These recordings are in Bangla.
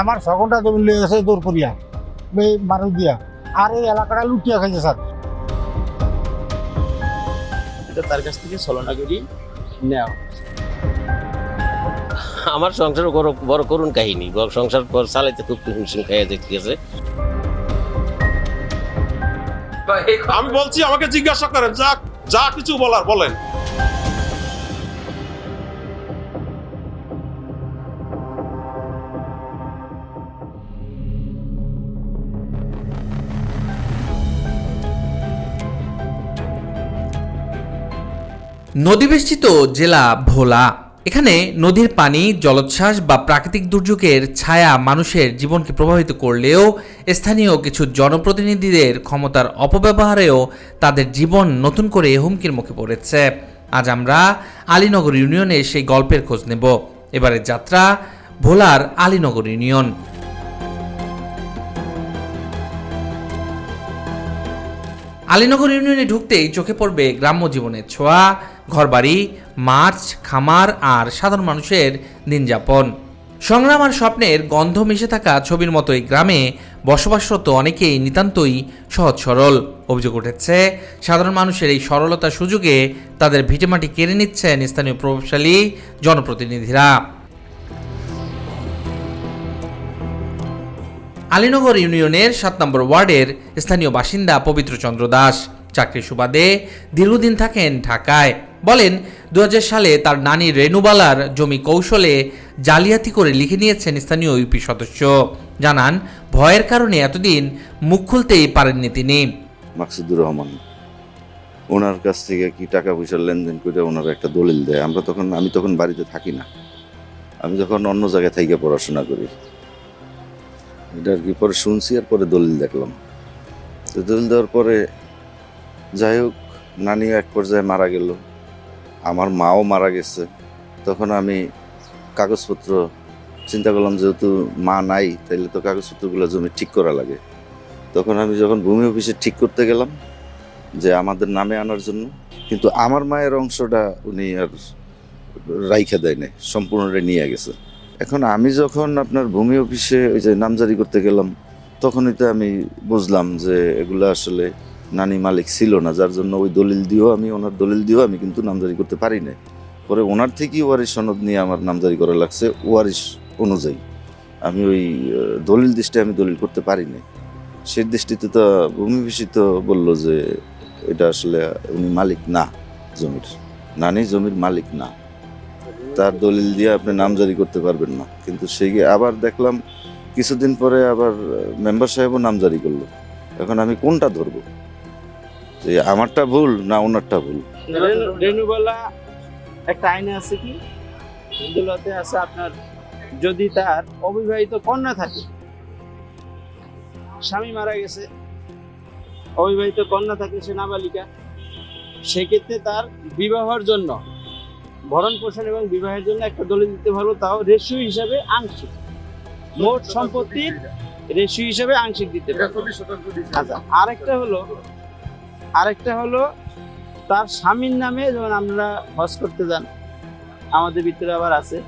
আমার ছ ঘণ্টা জমি লিয়ে গেছে দৌড় করিয়া এই মানুষ দিয়া আর এই এলাকাটা লুটিয়া খাইছে স্যার। এটা তার কাছ থেকে ছলনা করি নেওয়া আমার সংসার বড় বড় করুন কাহিনী। বড় সংসার পর চালাইতে খুব হিমশিম খাইয়া যেতে গেছে আমি বলছি আমাকে জিজ্ঞাসা করেন যা যা কিছু বলার বলেন। নদীবেষ্টিত জেলা ভোলা। এখানে নদীর পানি, জলোচ্ছ্বাস বা প্রাকৃতিক দুর্যোগের ছায়া মানুষের জীবনকে প্রভাবিত করলেও স্থানীয় কিছু জনপ্রতিনিধিদের ক্ষমতার অপব্যবহারেও তাদের জীবন নতুন করে হুমকির মুখে পড়েছে। আজ আমরা আলীনগর ইউনিয়নে সেই গল্পের খোঁজ নেব। এবারের যাত্রা ভোলার আলীনগর ইউনিয়ন। আলীনগর ইউনিয়নে ঢুকতেই চোখে পড়বে গ্রাম্য জীবনের ছোঁয়া। ঘরবাড়ি মাছ খামার আর সাধারণ মানুষের দিনযাপন। সংগ্রাম আর স্বপ্নের গন্ধ মিশে থাকা ছবির মতো এই গ্রামে বসবাসরত অনেকেই নিতান্তই সহজ সরল। অভিযোগ উঠেছে, সাধারণ মানুষের এই সরলতা সুযোগে তাদের ভিটেমাটি কেড়ে নিচ্ছেন স্থানীয় প্রভাবশালী জনপ্রতিনিধিরা। আলীনগর ইউনিয়নের সাত নম্বর ওয়ার্ডের স্থানীয় বাসিন্দা পবিত্র চন্দ্র দাস। চাকরির সুবাদে দীর্ঘদিন থাকেন ঢাকায়। বলেন দুই হাজার সালে তার নানি রেনুবালার জমি কৌশলে জালিয়াতি করে লিখে নিয়েছেন স্থানীয় ইউপি সদস্য। জানান, ভয়ের কারণে এতদিন মুখ খুলতেই পারেননি তিনি। মাকসুদুর রহমান, ওনার কাছ থেকে কি টাকা পয়সার লেনদেন করে ওনার একটা দলিল দেয়? আমরা তখন, আমি তখন বাড়িতে থাকি না। আমি যখন অন্য জায়গায় থেকে পড়াশোনা করি। এটা আর কি, পরে শুনছি আর পরে দলিল দেখলাম। তো দলিল দেওয়ার পরে যাই হোক নানিও এক পর্যায়ে মারা গেল। আমার মাও মারা গেছে, তখন আমি কাগজপত্র চিন্তা করলাম যেহেতু মা নাই, তাইলে তো কাগজপত্রগুলো জমি ঠিক করা লাগে। তখন আমি যখন ভূমি অফিসে ঠিক করতে গেলাম যে আমাদের নামে আনার জন্য, কিন্তু আমার মায়ের অংশটা উনি আর রাইখে দেয় নাই সম্পূর্ণটা নিয়ে গেছে। এখন আমি যখন আপনার ভূমি অফিসে ওই যে নামজারি করতে গেলাম, তখনই তো আমি বুঝলাম যে এগুলো আসলে নানি মালিক ছিল না, যার জন্য ওই দলিল দিয়েও আমি, ওনার দলিল দিয়েও আমি কিন্তু নামজারি করতে পারি না পরে ওনার থেকেই ওয়ারিশ সনদ নিয়ে আমার নামজারি করা লাগছে ওয়ারিশ অনুযায়ী। আমি ওই দলিল দৃষ্টি আমি দলিল করতে পারি না সেই দৃষ্টিতে তো ভূমি অফিসই তো বলল যে এটা আসলে উনি মালিক না জমির, নানি জমির মালিক না। তার দলিল দিয়ে আপনি নামজারি করতে পারবেন না। কিন্তু সেই আবার দেখলাম, কিছুদিন পরে আবার মেম্বার সাহেবও নামজারি করল। এখন আমি কোনটা ধরবো? আমারটা ভুল না ওনারটা ভুল? রেনুবালা একটা আইনে আছে কি? হিন্দুলাতে আছে আপনার যদি তার অবিবাহিত কন্যা থাকে স্বামী মারা গেছে অবিবাহিত কন্যা থাকে সে নাবালিকা সেক্ষেত্রে তার বিবাহের জন্য ভরণ পোষণ এবং বিবাহের জন্য একটা দলিল দিতে পারব তাও রেশিও হিসাবে আংশিক। মোট সম্পত্তির রেশিও হিসাবে আংশিক দিতে পারব। আচ্ছা আরেকটা হলো আরেকটা হলো তার স্বামীর নামে যেমন আমরা হজ করতে যান, আমাদের ভিতরে আবার আছে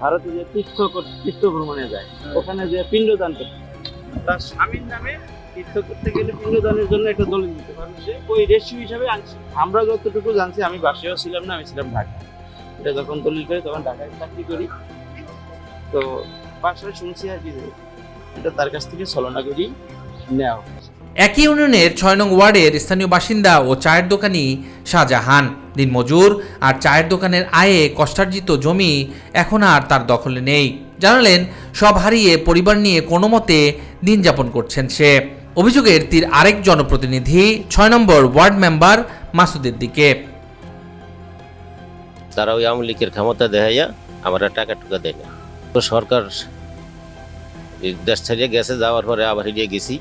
ভারতে যে তীর্থ তীর্থ ভ্রমণে যায়, ওখানে যে পিণ্ডদান করতে তার স্বামীর নামে তীর্থ করতে গেলে পিণ্ডদানের জন্য একটা দলিল দিতে পারবে ওই রেশিও হিসাবে আনছে। আমরা যতটুকু জানছি, আমি বাসেও ছিলাম না, আমি ছিলাম ঢাকা এটা যখন দলিল করি তখন ঢাকায় চাকরি করি। তো বাসায় শুনছি আর কি এটা তার কাছ থেকে ছলনা করি নেওয়া। একই ইউনিয়নের ছয় নং ওয়ার্ডের স্থানীয় বাসিন্দা ও চায়ের দোকানি শাহজাহান। দিনমজুর আর চায়ের দোকানের আয়ে কষ্টার্জিত জমি এখন আর তার দখলে নেই। জানালেন, সব হারিয়ে পরিবার নিয়ে কোনো মতে দিন যাপন করছেন সে। অভিযোগের তীর আরেক জনপ্রতিনিধি, ছয় নম্বর ওয়ার্ড মেম্বার মাসুদের দিকে। তারা ওই আওয়ামী লীগের ক্ষমতা দেখাইয়া আমার টাকা টুকা দেয় না। তো সরকার দেশ ছাড়িয়ে গেছে, যাওয়ার পরে আবার হিরিয়ে গেছি।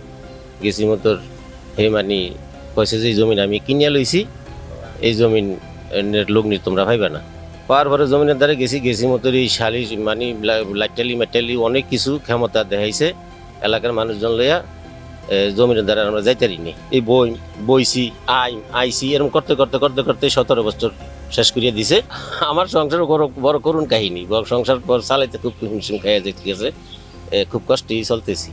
গেছি মতো হে মানে কয়েছে যে এই জমিন আমি কিনিয়া লইছি এই জমিন এর লোক নি তোমরা ভাইবা না। পাওয়ার পরে জমিনের দ্বারা গেছি গেছি মতো এই শালি মানে লাইটালি মেটালি অনেক কিছু ক্ষমতা দেখাইছে এলাকার মানুষজন লইয়া জমিনের দ্বারা আমরা যাইতে পারিনি। এই বই বইছি আই আইসি এরকম করতে করতে করতে করতে সতেরো বছর শেষ করিয়ে দিছে। আমার সংসার বড় করুণ কাহিনী। সংসার চালাইতে খুব খাইয়া গেছে এ, খুব কষ্টেই চলতেছি।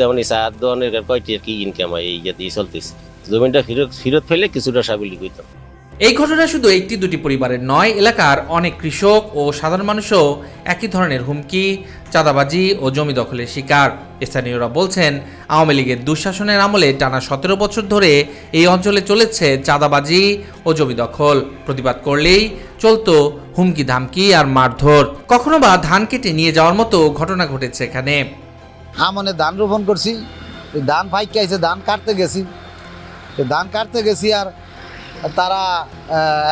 যেমন এই চার দোকানের কয়টি কি ইনকাম হয়, এই দিয়ে চলতেছি। জমিটা ফেরত ফেরত ফেলে কিছুটা সাবলি করতাম এই ঘটনা শুধু একটি, দুটি পরিবারের নয়, এলাকার অনেক কৃষক ও সাধারণ মানুষও একই ধরনের হুমকি, চাঁদাবাজি ও জমি দখলের শিকার। স্থানীয়রা বলছেন, আওয়ামী লীগের দুঃশাসনের আমলে টানা সতেরো বছর ধরে এই অঞ্চলে চলেছে চাঁদাবাজি ও জমি দখল। প্রতিবাদ করলেই চলতো হুমকি ধামকি আর মারধর। কখনো বা ধান কেটে নিয়ে যাওয়ার মতো ঘটনা ঘটেছে এখানে। আমনে ধান রোপণ করছি ধান ফাইকে আইছে ধান কাটতে গেছি। ধান কাটতে গেছি আর তারা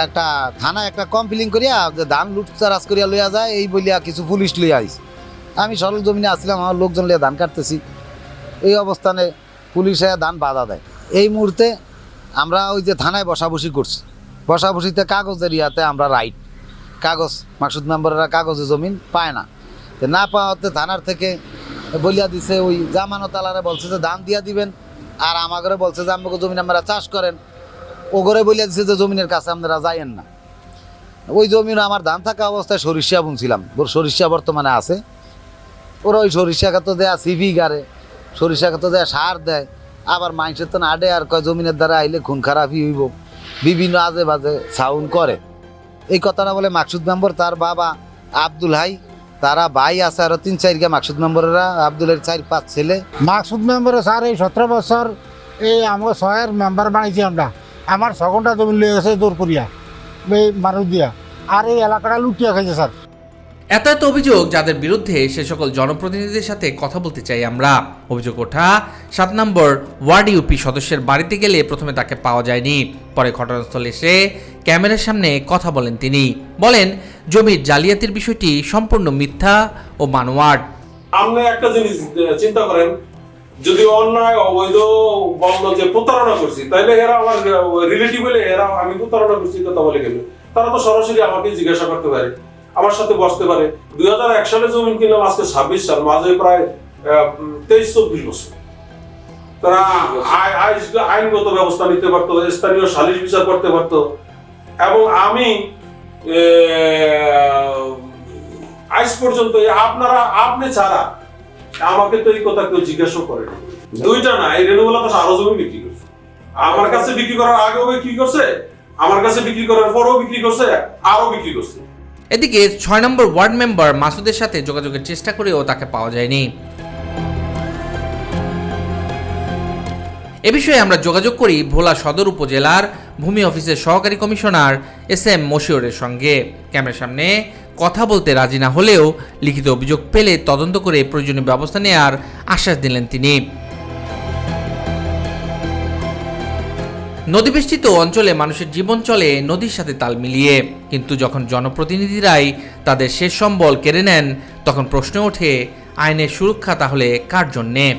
একটা থানা একটা কমপ্লেন করিয়া যে ধান লুটচারাজ করিয়া লইয়া যায়, এই বলিয়া কিছু পুলিশ লইয়া আইছে। আমি সরল জমিনে আসছিলাম, আমার লোকজন লিয়া ধান কাটতেছি। এই অবস্থানে পুলিশে ধান বাধা দেয়। এই মুহূর্তে আমরা ওই যে থানায় বসাবসি করছি। বসাবসিতে কাগজের ইয়াতে আমরা রাইট কাগজ মাকসুদ মেম্বারেরা কাগজে জমিন পায় না। না পাওয়াতে থানার থেকে বলিয়া দিছে, ওই জামানত আলারে বলছে যে ধান দিয়া দিবেন, আর আমাগরে বলছে যে আমাকে জমিন আপনারা চাষ করেন। ও ঘরে বলিয়া দিছে যে জমিনের কাছে আপনারা যাইয়েন না। ওই জমির আমার ধান থাকা অবস্থায় সরিষা বুনছিলাম। সরিষা বর্তমানে আছে। ওরা ওই সরিষা খাতো দেয়া সিভি গারে সরিষা খাতো দেয়া সার দেয়। আবার মাংসের তো আডে আর কয় জমিনের দ্বারা আইলে খুন খারাপই হইব। বিভিন্ন আজে বাজে সাউন্ড করে। এই কথাটা বলে মাকসুদ মেম্বর তার বাবা আব্দুল হাই তারা ভাই আছে আরও তিন চারটা মাকসুদ মেম্বরেরা, আব্দুলের চার, পাঁচ ছেলে। মাকসুদ মেম্বর স্যার, এই সতেরো বছর এই আমার ছয়ের মেম্বার বানাইছি আমরা। আমার ছ ঘণ্টা জমি লিয়ে গেছে দূর করিয়া এই মানুষ দিয়া আর এই এলাকাটা লুটিয়া খাইছে, স্যার। এত এত অভিযোগ যাদের বিরুদ্ধে সে সকল জনপ্রতিনিধিদের সাথে কথা বলতে চাই আমরা। অভিযোগ ওঠা, সাত নম্বর ওয়ার্ড ইউপি সদস্যের বাড়িতে গেলে প্রথমে তাকে পাওয়া যায়নি। পরে ঘটনাস্থলে এসে ক্যামেরার সামনে কথা বলেন তিনি। বলেন, জমির জালিয়াতির বিষয়টি সম্পূর্ণ মিথ্যা ও মানওয়ার্ড আপনি একটা জিনিস চিন্তা করেন, যদি অন্যায়, অবৈধ বন্ধ যে প্রতারণা করছি, তাইলে এরা আমার রিলেটিভ এরা আমি প্রতারণা করছি কথা বলে তারা তো সরাসরি আমাকে জিজ্ঞাসা করতে পারে। আমার সাথে বসতে পারে। দুই হাজার এক সালে জমিন কিনলাম, আজকে ছাব্বিশ সাল, মাঝে প্রায় তেইশ চব্বিশ বছর। তারা আইনগত ব্যবস্থা নিতে পারতো, স্থানীয় সালিশ বিচার করতে পারতো। এবং আমি আজ পর্যন্ত আপনারা, আপনি ছাড়া আমাকে তো এই কথা কেউ জিজ্ঞাসা করে দুইটা না, এই রেণুগুলা তো আরও জমি বিক্রি করছে। আমার কাছে বিক্রি করার আগেও বিক্রি করছে, আমার কাছে বিক্রি করার পরেও বিক্রি করছে, আরও বিক্রি করছে। এদিকে ছয় নম্বর ওয়ার্ড মেম্বার মাসুদের সাথে যোগাযোগের চেষ্টা করেও তাকে পাওয়া যায়নি। এ বিষয়ে আমরা যোগাযোগ করি ভোলা সদর উপজেলার ভূমি অফিসের সহকারী কমিশনার এস এম মশিউরের সঙ্গে। ক্যামেরার সামনে কথা বলতে রাজি না হলেও লিখিত অভিযোগ পেলে তদন্ত করে প্রয়োজনীয় ব্যবস্থা নেওয়ার আশ্বাস দিলেন তিনি। নদীবেষ্টিত অঞ্চলে মানুষের জীবন চলে নদীর সাথে তাল মিলিয়ে। কিন্তু যখন জনপ্রতিনিধিরাই তাদের শেষ সম্বল কেড়ে নেন, তখন প্রশ্ন ওঠে, আইনের সুরক্ষা তাহলে কার জন্যে?